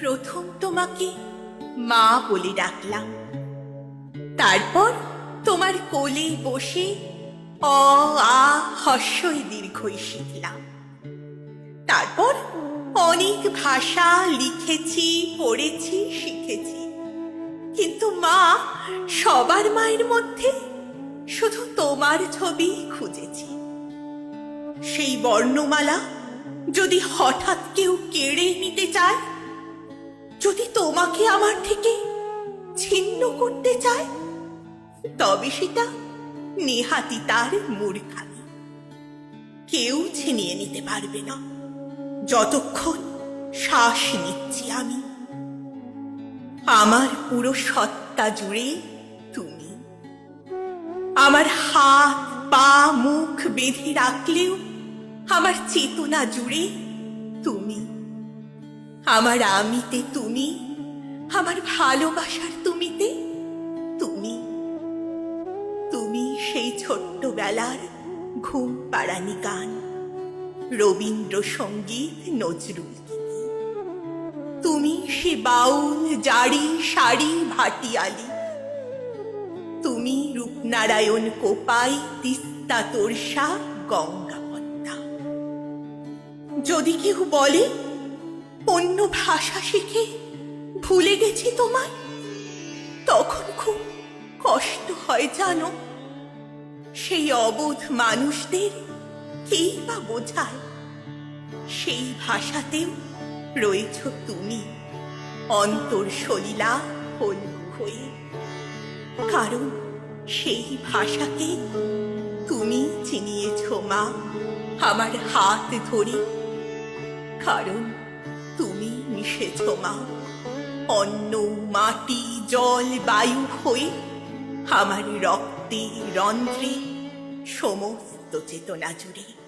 প্রথম তোমাকে মা বলে ডাকলাম। তারপর তোমার কোলে বসে অ, আ হস্যই দীর্ঘই শিখলাম। তারপর অনেক ভাষা লিখেছি, পড়েছি, শিখেছি। কিন্তু মা সবার মায়ের মধ্যে শুধু তোমার ছবি খুঁজেছি। সেই বর্ণমালা যদি হঠাৎ কেউ কেড়ে নিতে চায় যদি তোমাকে আমার থেকে ছিন্ন করতে চায়, তবে সেটা নেহাতি তার মূর্খামি। কেউ ছিনিয়ে নিতে পারবে না। যতক্ষণ শ্বাস নিচ্ছি আমি। আমার পুরো সত্তা জুড়ে তুমি। আমার হাত, পা, মুখ বেঁধে রাখলেও আমার চেতনা জুড়ে তুমি। আমার আমিতে তুমি, আমার ভালোবাসার তুমিতে তুমি তুমি সেই ছোট্টবেলার ঘুম পাড়ানি গান, রবীন্দ্রসঙ্গীত নজরুল তুমি সে বাউল জারি শাড়ি, ভাটিয়ালি। তুমি রূপনারায়ণ কোপাই, তিস্তা, তোরসা গঙ্গা যদি কেউ বলে অন্য ভাষা শিখে ভুলে গেছি তোমায়? তখন খুব কষ্ট হয় জানো? সেই অবোধ মানুষদের কেই বা বোঝায়? সেই ভাষাতেও রয়েছ তুমি। অন্তর সলিলা হল হয়ে। কারণ সেই ভাষাকে তুমি চিনিয়েছ মা, আমার হাত ধরে। কারণ তুমি মিশেছ মা। অন্ন মাটি জল বায়ু হয়ে আমার রক্তে রন্ধ্রে সমস্ত চেতনা জুড়ে।